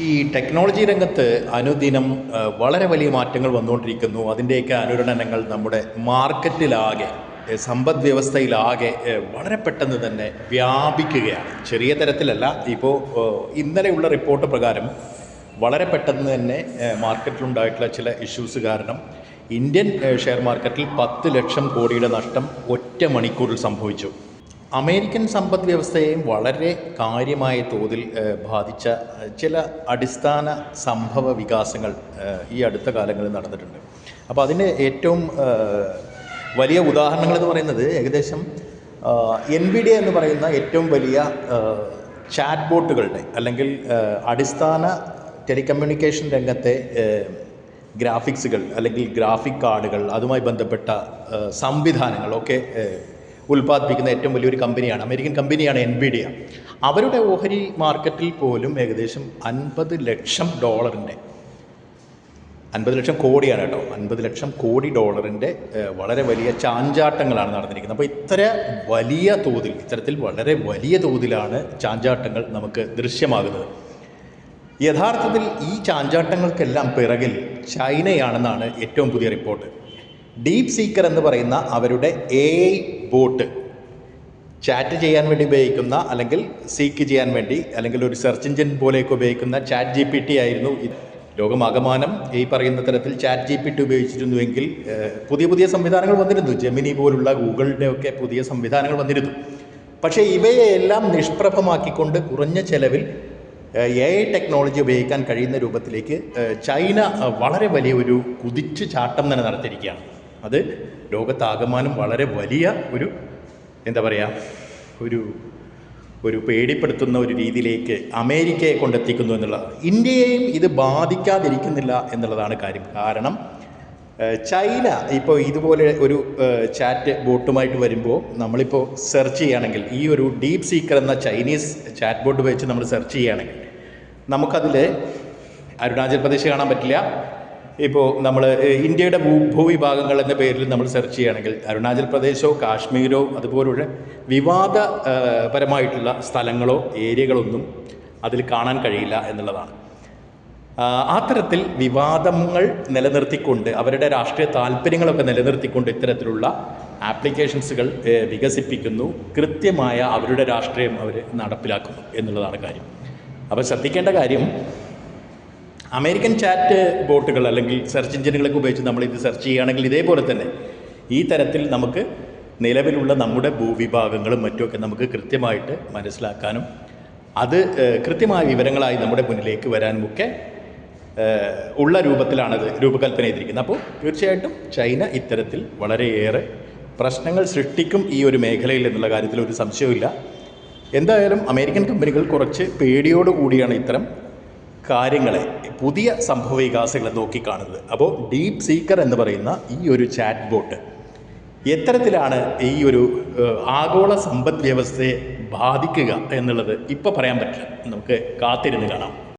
ഈ ടെക്നോളജി രംഗത്ത് അനുദിനം വളരെ വലിയ മാറ്റങ്ങൾ വന്നുകൊണ്ടിരിക്കുന്നു. അതിന്റെയൊക്കെ അനുരണനങ്ങൾ നമ്മുടെ മാർക്കറ്റിലാകെ സമ്പദ് വ്യവസ്ഥയിലാകെ വളരെ പെട്ടെന്ന് തന്നെ വ്യാപിക്കുകയാണ്. ചെറിയ തരത്തിലല്ല ഇപ്പോൾ ഇന്നലെയുള്ള റിപ്പോർട്ട് പ്രകാരം വളരെ പെട്ടെന്ന് തന്നെ മാർക്കറ്റിലുണ്ടായിട്ടുള്ള ചില ഇഷ്യൂസ് കാരണം ഇന്ത്യൻ ഷെയർ മാർക്കറ്റിൽ പത്ത് ലക്ഷം കോടിയുടെ നഷ്ടം ഒറ്റ മണിക്കൂറിൽ സംഭവിച്ചു. അമേരിക്കൻ സമ്പദ് വ്യവസ്ഥയെ വളരെ കാര്യമായ തോതിൽ ബാധിച്ച ചില അടിസ്ഥാന സംഭവ വികാസങ്ങൾ ഈ അടുത്ത കാലങ്ങളിൽ നടന്നിട്ടുണ്ട്. അപ്പോൾ അതിന്റെ ഏറ്റവും വലിയ ഉദാഹരണങ്ങൾ എന്ന് പറയുന്നത് ഏകദേശം എൻ ബി ഡി എന്ന് പറയുന്ന ഏറ്റവും വലിയ ചാറ്റ് ബോട്ടുകളുടെ അല്ലെങ്കിൽ അടിസ്ഥാന ടെലികമ്മ്യൂണിക്കേഷൻ രംഗത്തെ ഗ്രാഫിക്സുകൾ അല്ലെങ്കിൽ ഗ്രാഫിക് കാർഡുകൾ അതുമായി ബന്ധപ്പെട്ട സംവിധാനങ്ങളൊക്കെ ഉൽപ്പാദിപ്പിക്കുന്ന ഏറ്റവും വലിയൊരു കമ്പനിയാണ് അമേരിക്കൻ കമ്പനിയാണ് എൻ ബി ഡി അവരുടെ ഓഹരി മാർക്കറ്റിൽ പോലും ഏകദേശം അൻപത് ലക്ഷം ഡോളറിന്റെ അൻപത് ലക്ഷം കോടിയാണ് കേട്ടോ അൻപത് ലക്ഷം കോടി ഡോളറിന്റെ വളരെ വലിയ ചാഞ്ചാട്ടങ്ങളാണ് നടന്നിരിക്കുന്നത്. അപ്പോൾ ഇത്ര വലിയ തോതിൽ ഇത്തരത്തിൽ വളരെ വലിയ തോതിലാണ് ചാഞ്ചാട്ടങ്ങൾ നമുക്ക് ദൃശ്യമാകുന്നത്. യഥാർത്ഥത്തിൽ ഈ ചാഞ്ചാട്ടങ്ങൾക്കെല്ലാം പിറകിൽ ചൈനയാണെന്നാണ് ഏറ്റവും പുതിയ റിപ്പോർട്ട്. ഡീപ് സീക്കർ എന്ന് പറയുന്ന അവരുടെ എ ബോട്ട് ചാറ്റ് ചെയ്യാൻ വേണ്ടി ഉപയോഗിക്കുന്ന അല്ലെങ്കിൽ സീക്ക് ചെയ്യാൻ വേണ്ടി അല്ലെങ്കിൽ ഒരു സെർച്ച് എഞ്ചിൻ പോലെയൊക്കെ ഉപയോഗിക്കുന്ന ചാറ്റ് ജി പി ടി ആയിരുന്നു ലോകമാകമാനം ഈ പറയുന്ന തരത്തിൽ ചാറ്റ് ജി പി ടി ഉപയോഗിച്ചിരുന്നുവെങ്കിൽ പുതിയ പുതിയ സംവിധാനങ്ങൾ വന്നിരുന്നു. ജെമിനി പോലുള്ള ഗൂഗിളിന്റെ ഒക്കെ പുതിയ സംവിധാനങ്ങൾ വന്നിരുന്നു. പക്ഷേ ഇവയെല്ലാം നിഷ്പ്രഭമാക്കിക്കൊണ്ട് കുറഞ്ഞ ചെലവിൽ എ ഐ ടെക്നോളജി ഉപയോഗിക്കാൻ കഴിയുന്ന രൂപത്തിലേക്ക് ചൈന വളരെ വലിയ ഒരു കുതിച്ചു ചാട്ടം തന്നെ നടത്തിയിരിക്കുകയാണ്. അത് ലോകത്താകമാനം വളരെ വലിയ ഒരു എന്താ പറയുക ഒരു ഒരു പേടിപ്പെടുത്തുന്ന ഒരു രീതിയിലേക്ക് അമേരിക്കയെ കൊണ്ടെത്തിക്കുന്നു എന്നുള്ളതാണ് ഇന്ത്യയെയും ഇത് ബാധിക്കാതിരിക്കുന്നില്ല എന്നുള്ളതാണ് കാര്യം. കാരണം ചൈന ഇപ്പോൾ ഇതുപോലെ ഒരു ചാറ്റ് ബോട്ടുമായിട്ട് വരുമ്പോൾ നമ്മളിപ്പോൾ സെർച്ച് ചെയ്യുകയാണെങ്കിൽ ഈ ഒരു ഡീപ് സീക്കർ എന്ന ചൈനീസ് ചാറ്റ് ബോട്ട് വെച്ച് നമ്മൾ സെർച്ച് ചെയ്യുകയാണെങ്കിൽ നമുക്കതിൽ അരുണാചൽ പ്രദേശ് കാണാൻ പറ്റില്ല ഇപ്പോൾ നമ്മൾ ഇന്ത്യയുടെ ഭൂ ഭൂവിഭാഗങ്ങൾ എന്ന പേരിൽ നമ്മൾ സെർച്ച് ചെയ്യുകയാണെങ്കിൽ അരുണാചൽ പ്രദേശോ കാശ്മീരോ അതുപോലുള്ള വിവാദ പരമായിട്ടുള്ള സ്ഥലങ്ങളോ ഏരിയകളൊന്നും അതിൽ കാണാൻ കഴിയില്ല എന്നുള്ളതാണ്. ആ, ആ തരത്തിൽ വിവാദങ്ങൾ നിലനിർത്തിക്കൊണ്ട് അവരുടെ രാഷ്ട്രീയ താല്പര്യങ്ങളൊക്കെ നിലനിർത്തിക്കൊണ്ട് ഇത്തരത്തിലുള്ള ആപ്ലിക്കേഷൻസുകൾ വികസിപ്പിക്കുന്നു കൃത്യമായ അവരുടെ രാഷ്ട്രീയം അവർ നടപ്പിലാക്കുന്നു എന്നുള്ളതാണ് കാര്യം. അപ്പോൾ ശ്രദ്ധിക്കേണ്ട കാര്യം അമേരിക്കൻ ചാറ്റ് ബോട്ടുകൾ അല്ലെങ്കിൽ സെർച്ച് എഞ്ചിനുകളൊക്കെ ഉപയോഗിച്ച് നമ്മൾ ഇത് സെർച്ച് ചെയ്യുകയാണെങ്കിൽ ഇതേപോലെ തന്നെ ഈ തരത്തിൽ നമുക്ക് നിലവിലുള്ള നമ്മുടെ ഭൂവിഭാഗങ്ങളും മറ്റുമൊക്കെ നമുക്ക് കൃത്യമായിട്ട് മനസ്സിലാക്കാനും അത് കൃത്യമായ വിവരങ്ങളായി നമ്മുടെ മുന്നിലേക്ക് വരാനും ഒക്കെ ഉള്ള രൂപത്തിലാണത് രൂപകൽപ്പന ചെയ്തിരിക്കുന്നത്. അപ്പോൾ തീർച്ചയായിട്ടും ചൈന ഇത്തരത്തിൽ വളരെയേറെ പ്രശ്നങ്ങൾ സൃഷ്ടിക്കും ഈ ഒരു മേഖലയിൽ എന്നുള്ള കാര്യത്തിൽ ഒരു സംശയവുമില്ല. എന്തായാലും അമേരിക്കൻ കമ്പനികൾ കുറച്ച് പേടിയോട് കൂടിയാണ് ഇത്തരം കാര്യങ്ങളെ പുതിയ സംഭവ വികാസങ്ങളെ നോക്കിക്കാണുന്നത്. അപ്പോൾ ഡീപ് സീക്കർ എന്ന് പറയുന്ന ഈ ഒരു ചാറ്റ് ബോട്ട് എത്തരത്തിലാണ് ഈ ഒരു ആഗോള സമ്പദ് വ്യവസ്ഥയെ ബാധിക്കുക എന്നുള്ളത് ഇപ്പോൾ പറയാൻ പറ്റില്ല. നമുക്ക് കാത്തിരുന്ന് കാണാം.